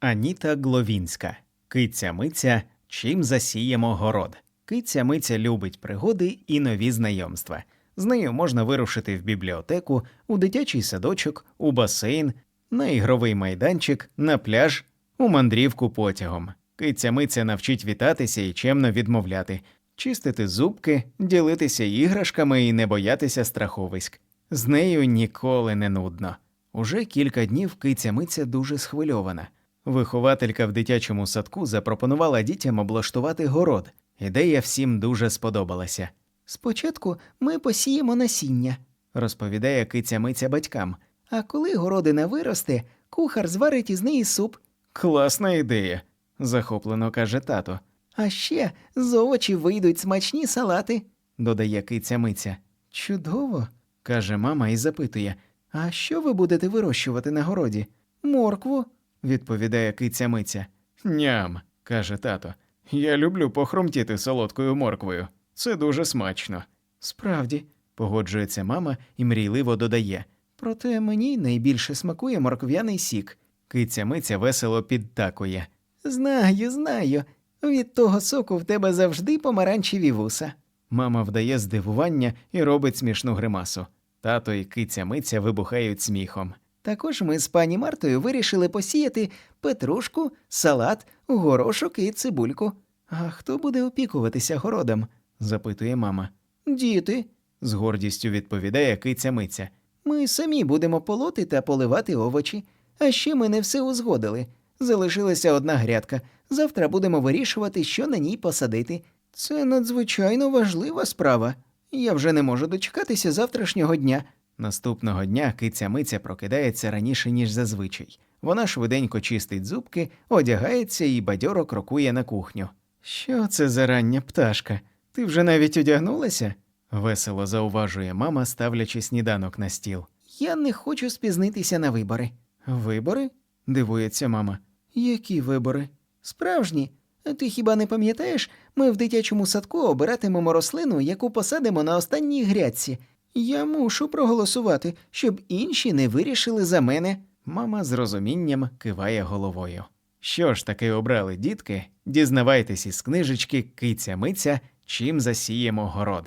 Аніта Гловінська. Киця миця, чим засіємо город. Киця миця любить пригоди і нові знайомства. З нею можна вирушити в бібліотеку, у дитячий садочок, у басейн, на ігровий майданчик, на пляж, у мандрівку потягом. Киця миця навчить вітатися і чемно відмовляти, чистити зубки, ділитися іграшками і не боятися страховиськ. З нею ніколи не нудно. Уже кілька днів киця миця дуже схвильована. Вихователька в дитячому садку запропонувала дітям облаштувати город. Ідея всім дуже сподобалася. Спочатку ми посіємо насіння, розповідає киця миця батькам. А коли городина виросте, кухар зварить із неї суп. Класна ідея, захоплено каже тато. А ще з овочів вийдуть смачні салати, додає киця миця. Чудово, каже мама і запитує. А що ви будете вирощувати на городі? Моркву, відповідає киця миця. Ням, каже тато. Я люблю похрумтіти солодкою морквою. Це дуже смачно. Справді, погоджується мама і мрійливо додає. Проте мені найбільше смакує моркв'яний сік. Киця миця весело підтакує. Знаю, знаю. Від того соку в тебе завжди помаранчеві вуса. Мама вдає здивування і робить смішну гримасу. Тато і киця миця вибухають сміхом. Також ми з пані Мартою вирішили посіяти петрушку, салат, горошок і цибульку. А хто буде опікуватися городом? запитує мама. Діти, з гордістю відповідає киця миця. Ми самі будемо полоти та поливати овочі. А ще ми не все узгодили. Залишилася одна грядка. Завтра будемо вирішувати, що на ній посадити. Це надзвичайно важлива справа. Я вже не можу дочекатися завтрашнього дня. Наступного дня киця миця прокидається раніше, ніж зазвичай. Вона швиденько чистить зубки, одягається і бадьоро крокує на кухню. Що це за рання пташка? Ти вже навіть одягнулася? весело зауважує мама, ставлячи сніданок на стіл. Я не хочу спізнитися на вибори. Вибори? дивується мама. Які вибори? Справжні. Ти хіба не пам'ятаєш, ми в дитячому садку обиратимемо рослину, яку посадимо на останній грядці. Я мушу проголосувати, щоб інші не вирішили за мене. Мама з розумінням киває головою. Що ж таки обрали дітки? Дізнавайтесь із книжечки Киця Миця, чим засіємо город.